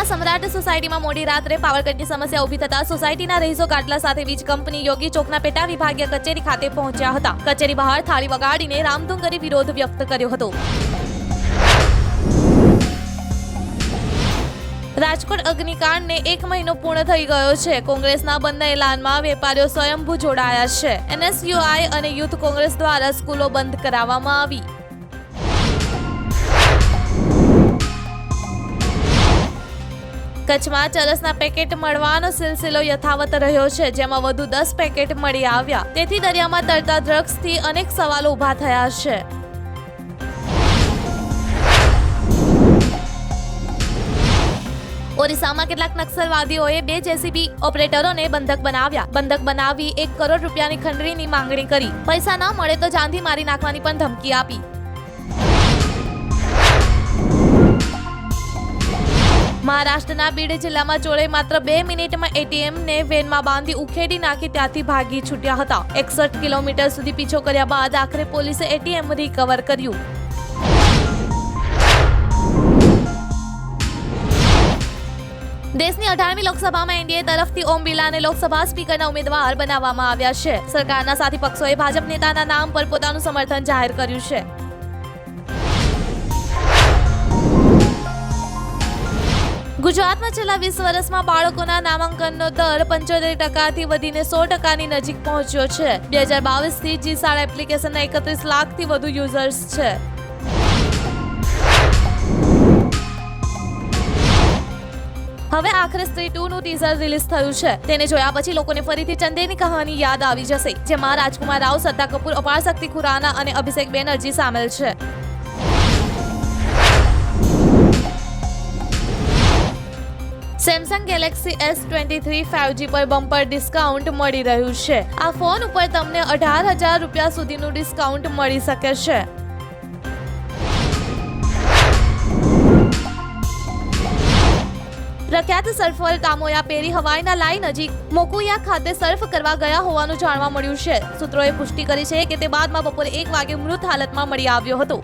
સુરતમાં સમ્રાટ સોસાયટીમાં મોડી રાત્રે પાવર કટની સમસ્યા ઊભી થતા સોસાયટીના રહીશો ગાટલા સાથે વીજ કંપની યોગી ચોકના પેટા વિભાગીય કચેરી ખાતે પહોંચ્યા હતા. કચેરી બહાર થાળી વગાડીને રામધૂન કરી વિરોધ વ્યક્ત કર્યો હતો. રાજકોટ અગ્નિકાંડને એક મહિનો પૂર્ણ થઈ ગયો છે. કોંગ્રેસના બંધ એલાનમાં વેપારીઓ સ્વયંભૂ જોડાયા છે. એનએસયુઆઈ અને યુથ કોંગ્રેસ દ્વારા સ્કૂલો બંધ કરાવવામાં આવી. કચ્છમાં ચરસના પેકેટ મળવાનો સિલસિલો યથાવત રહ્યો છે, જેમાં વધુ દસ પેકેટ મળી આવ્યા. તેથી દરિયામાં તરતા ડ્રગ્સથી અનેક સવાલો ઊભા થયા છે. ઓરિસ્સામાં કેટલાક નક્સલવાદીઓએ બે જેસીબી ઓપરેટરોને બંધક બનાવ્યા. બંધક બનાવી એક કરોડ રૂપિયાની ખંડણીની માંગણી કરી. પૈસા ન મળે તો જાનથી મારી નાખવાની પણ ધમકી આપી. મહારાષ્ટ્રના બીડ જિલ્લામાં ચોરે માત્ર બે મિનિટમાં એટીએમને વેનમાં બાંધી ઉખેડી નાખી ત્યાંથી ભાગી છૂટ્યા હતા. એકસઠ કિલોમીટર સુધી પીછો કર્યા બાદ આખરે પોલીસે એટીએમ રિકવર કર્યું. દેશની અઢારમી લોકસભામાં એનડીએ તરફથી ઓમ બિરલાને લોકસભા સ્પીકરના ઉમેદવાર બનાવવામાં આવ્યા છે. સરકારના સાથી પક્ષોએ ભાજપ નેતાના નામ પર પોતાનું સમર્થન જાહેર કર્યું છે. ગુજરાતમાં છેલ્લા વીસ વર્ષમાં બાળકોના નામાંકનનો દર પંચોતેર ટકાથી વધીને સો ટકાની નજીક પહોંચ્યો છે. બે હજાર બાવીસથી જી શાળા એપ્લિકેશનના એકત્રીસ લાખથી વધુ યુઝર્સ છે. હવે આખરે સ્ત્રી ટુ નું ટીઝર રિલીઝ થયું છે. તેને જોયા પછી લોકોને ફરીથી ચંદેની કહાની યાદ આવી જશે, જેમાં રાજકુમાર રાવ, સત્તા કપૂર, અપાર શક્તિ ખુરાના અને અભિષેક બેનર્જી સામેલ છે. Samsung Galaxy S twenty three five G પર બમ્પર ડિસ્કાઉન્ટ મળી રહ્યું છે. આ ફોન ઉપર તમને અઢાર હજાર રૂપિયા સુધીનું ડિસ્કાઉન્ટ મળી શકે છે. પ્રખ્યાત સર્ફર કામોયા પેરી હવાઈના લાઈ નજીક મોકુયા ખાતે સર્ફ કરવા ગયા હોવાનું જાણવા મળ્યું છે. સૂત્રોએ પુષ્ટિ કરી છે કે તે બાદમાં બપોરે એક વાગે મૃત હાલતમાં મળી આવ્યો હતો.